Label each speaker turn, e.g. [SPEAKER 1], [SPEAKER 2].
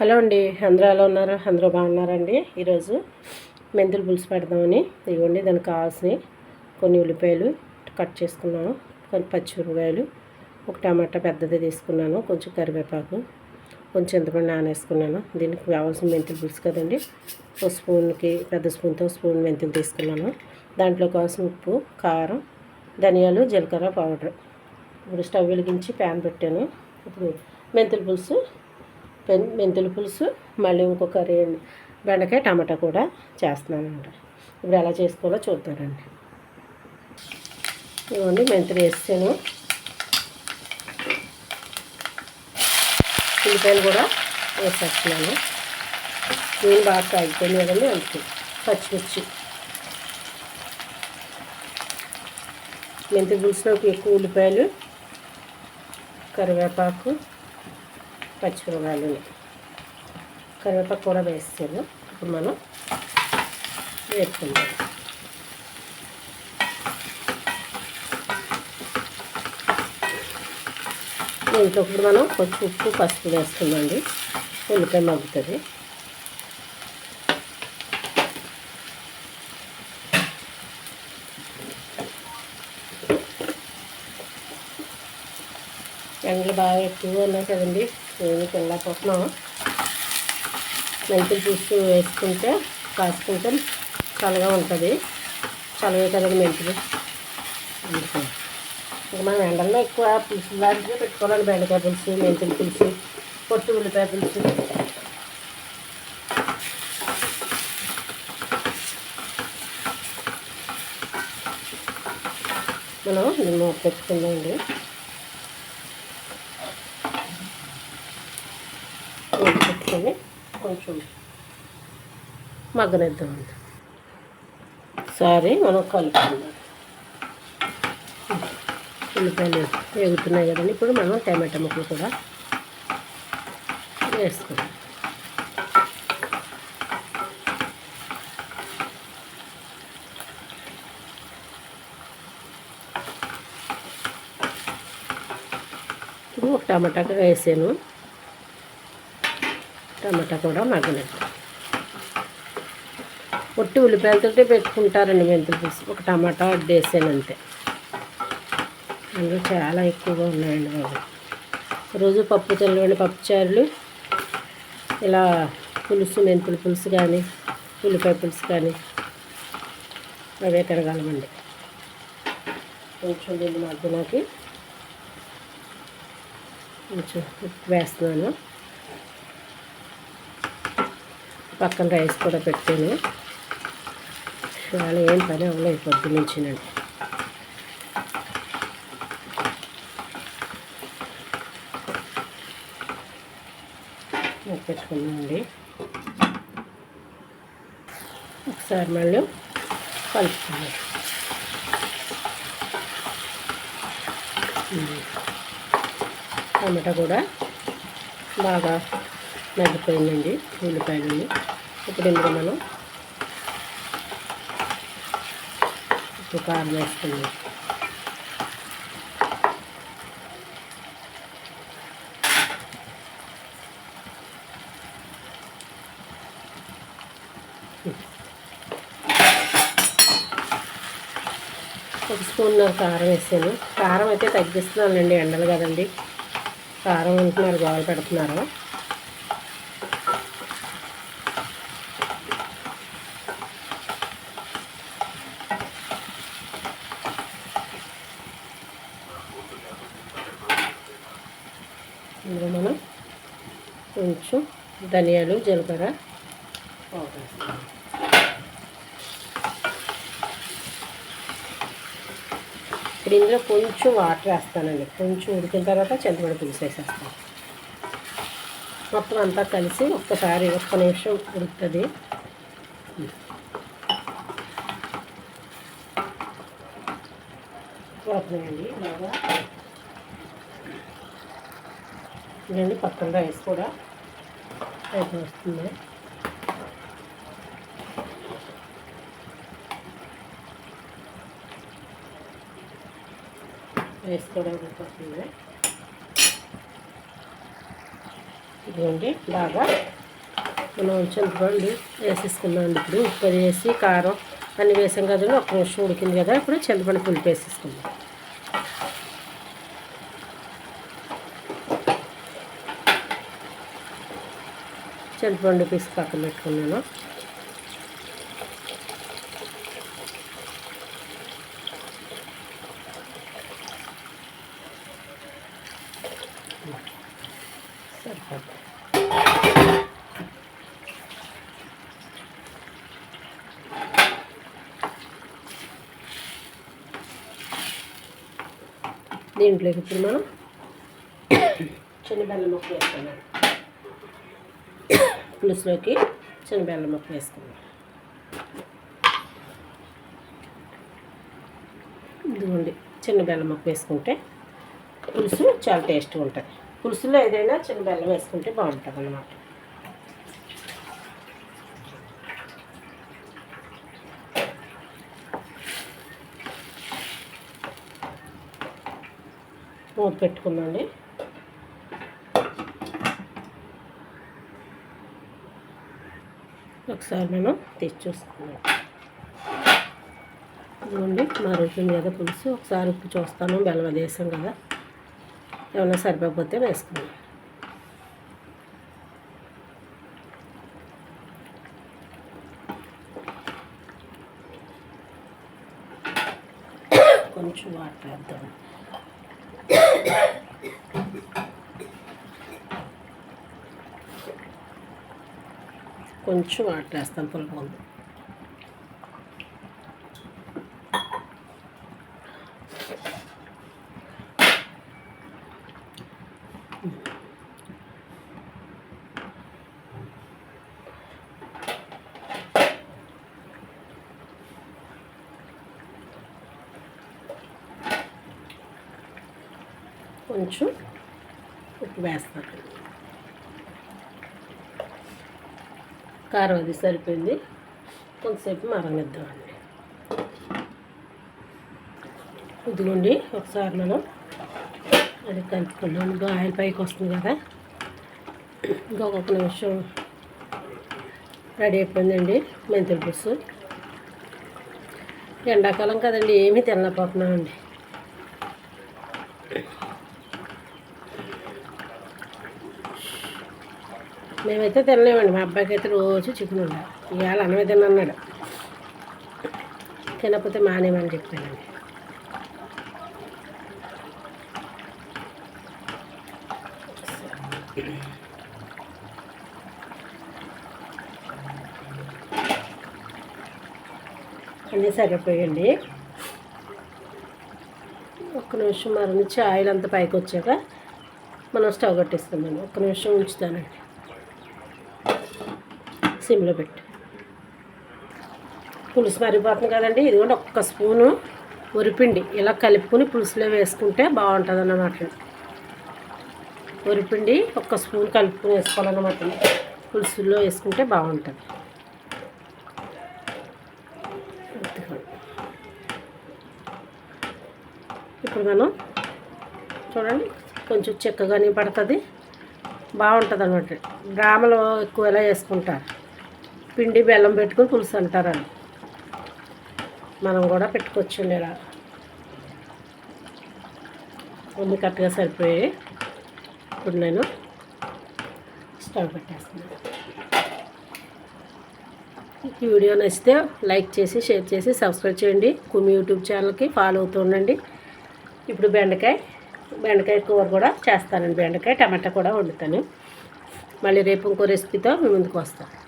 [SPEAKER 1] Hello అండి అందరూ ఎలా ఉన్నారు? అందరూ బాగున్నారండి? ఈరోజు మెంతులు పులుసు పెడదామని. ఇవ్వండి దానికి కావాల్సినవి కొన్ని ఉల్లిపాయలు కట్ చేసుకున్నాను. కొన్ని పచ్చిమిరపకాయలు ఒక టమాటా పెద్దది తీసుకున్నాను కొంచెం కరివేపాకు కొంచెం చింతపండు నానేసుకున్నాను. దీనికి కావాల్సిన మెంతులు పులుసు కదండి ఒక స్పూన్కి పెద్ద స్పూన్తో స్పూన్ మెంతులు తీసుకున్నాను. దాంట్లో కావాల్సిన ఉప్పు కారం ధనియాలు జీలకర్ర పౌడర్. ఇప్పుడు స్టవ్ వెలిగించి ప్యాన్ పెట్టాను. ఇప్పుడు మెంతుల పులుసు మెంతుల పులుసు మళ్ళీ ఇంకొక కర్రీ బెండకాయ టమాటా కూడా చేస్తున్నానంట ఇప్పుడు ఎలా చేసుకోవాలో చూద్దానండి ఇవ్వండి మెంతులు వేస్తాను ఉల్లిపాయలు కూడా వేసేస్తున్నాను. నేను బాగా కాగిపోయింది కదండి అందుకే పచ్చిమిర్చి. మెంతి పులుసులోకి ఎక్కువ ఉల్లిపాయలు కరివేపాకు పచ్చిమిరపకాయలు కరివేపాకు కూడా వేస్తాను ఇప్పుడు మనం వేసుకుందాం దీంట్లో ఇప్పుడు మనం కొంచెం ఉప్పు పసుపు వేసుకుందండి ఉల్లిపాయ మగ్గుతుంది. ఎండలు బాగా ఎక్కువగా ఉన్నాయి కదండి. ఏమి తినలేకపోతున్నాం మెంతులు చూస్తూ వేసుకుంటే కాసుకుంటే చల్లగా ఉంటుంది. చల్లగా కదా మెంతులు. ఇంకా మనం ఎండల్లో ఎక్కువ పులుసు లాంటివి పెట్టుకోవాలండి బెండకాయ పులుసు మెంతుల పులుసు పొట్టు ఉల్లిపాయ పులుసు. మనం నిమ్మ పెట్టుకుందామండి. అండి పెట్టుకొని కొంచెం మగ్గనిద్దామండి సారీ మనం కలుపుకుందాం. ఉల్లిపాయలు వేగుతున్నాయి కదండి ఇప్పుడు మనం టమాటా ముక్కలు కూడా వేసుకుందాం. ఇప్పుడు ఒక టమాటా వేసాను. టమాటా కూడా మగ్గలేదు. పొట్టి ఉల్లిపాయలతోటే పెట్టుకుంటారండి మెంతులు పులుసు. ఒక టమాటా అడ్డు అంతే. అందులో చాలా ఎక్కువగా ఉన్నాయండి బాబు. రోజు పప్పు తెల్లవండి పప్పుచారులు ఇలా పులుసు మెంతుల పులుసు కానీ ఉల్లిపాయ పులుసు కానీ అవే తిరగలమండి. కొంచెం దీన్ని మధ్యలోకి కొంచెం ఉప్పు వేస్తున్నాను. పక్కన రైస్ కూడా పెట్టాను. వాళ్ళు ఏం పని అవ్వలేదు పొద్దు నుంచినండి పెట్టుకున్నామండి ఒకసారి మళ్ళీ కలుపుకున్నాం టమాటా కూడా బాగా మగ్గిపోయిందండి ఉల్లిపాయలు ఇప్పుడు ఇందులో మనం ఉప్పు కారం వేసుకుందాం. ఒక స్పూన్ కారం వేసాను. కారం అయితే తగ్గిస్తున్నానండి ఎండలు కదండి. కారం ఉంటున్నారు గోడలు పెడుతున్నారు ఇందులో మనం కొంచెం ధనియాలు జీలకర్ర. ఇప్పుడు ఇందులో కొంచెం వాటర్ వేస్తానండి. కొంచెం ఉడికిన తర్వాత చింతపండు పులుసు వేసేస్తాను. మొత్తం అంతా కలిసి ఒక్కసారి ఒక్క నిమిషం ఉడుకుతుంది. బాగా. ఇదండి పక్కన రైస్ కూడా. అయితే వస్తుంది రైస్ కూడా ఉడికిపోతుంది ఇదిగోండి బాగా మనం చింతపండు వేసేసుకున్నాం ఇప్పుడు ఉప్పు వేసి కారం అన్నీ వేసాం కదండి ఒక నిమిషం ఉడికింది కదా ఇప్పుడు చింతపండు పులిపేసేసుకుందాం చింతపండు పీసు పక్కన పెట్టుకున్నాను. సరిపోతుంది దీంట్లోకి ఇప్పుడు మనం చిన్న బెల్లం ముక్క వేసుకున్నాం పులుసులోకి చిన్న ముక్క వేసుకుందాం. ఇదిగోండి చిన్న బెల్లం ముక్క వేసుకుంటే పులుసు చాలా టేస్ట్గా ఉంటుంది. పులుసులో ఏదైనా చిన్న బెల్లం వేసుకుంటే బాగుంటుంది అన్నమాట. మూత పెట్టుకుందండి ఒకసారి మనం తెచ్చి చూసుకుందాం. ఇదిగోండి మరుగుతుంది కదా పులుసు. ఒకసారి ఉప్పు చూస్తాను బెల్లం వేసాం కదా. ఏమైనా సరిపోకపోతే వేసుకుందాం. కొంచెం వాటర్ వేద్దాం. కొంచెం వాటర్ వేస్తాను పులుపు కొంచెం ఉప్పు వేస్తాను. కారం అది సరిపోయింది. కొంతసేపు మరగనిద్దామండి. ఇదిగోండి ఒకసారి మనం అది కలుపుకున్నాం ఇంకా ఆయిల్ పైకి వస్తుంది కదా. ఇంకొక నిమిషం రెడీ అయిపోయిందండి మెంతుల పులుసు. ఎండాకాలం కదండి ఏమీ తినలేకపోతున్నామండి. మేమైతే తినలేమండి. మా అబ్బాయికి అయితే రోజు చికెన్ ఉండాలి. ఇవాళ అన్నమే తినన్నాడు తినకపోతే మానేమని చెప్పానండి అన్నీ సరిపోయండి. ఒక్క నిమిషం మరణించి ఆయిల్ అంతా పైకి వచ్చాక మనం స్టవ్ కట్టిస్తామండి ఒక్క నిమిషం ఉంచుతానండి. సిమ్లో పెట్టి. పులుసు మరిగిపోతుంది కదండి. ఇదిగోండి ఒక్క స్పూను ఉరిపిండి ఇలా కలుపుకొని పులుసులో వేసుకుంటే బాగుంటుంది అన్నమాట ఉరిపిండి ఒక్క స్పూన్ కలుపుకొని వేసుకోవాలన్నమాట. పులుసులో వేసుకుంటే బాగుంటుంది. ఇప్పుడు మనం చూడండి కొంచెం చెక్కగానే పడుతుంది. బాగుంటుంది అనమాట డ్రామలో ఎక్కువ ఎలా వేసుకుంటారు? పిండి బెల్లం పెట్టుకుని పులుసు అంటారండి. మనం కూడా పెట్టుకోవచ్చండి ఇలా. ఉంది కరెక్ట్గా సరిపోయి ఇప్పుడు నేను స్టవ్ పెట్టేస్తున్నాను. ఈ వీడియో నచ్చితే లైక్ చేసి షేర్ చేసి సబ్స్క్రైబ్ చేయండి. కుమి యూట్యూబ్ ఛానల్కి ఫాలో అవుతూ ఉండండి. ఇప్పుడు బెండకాయ బెండకాయ కూర కూడా చేస్తానండి. బెండకాయ టమాటా కూడా వండుతాను. మళ్ళీ రేపు ఇంకో రెసిపీతో మీ ముందుకు వస్తాను.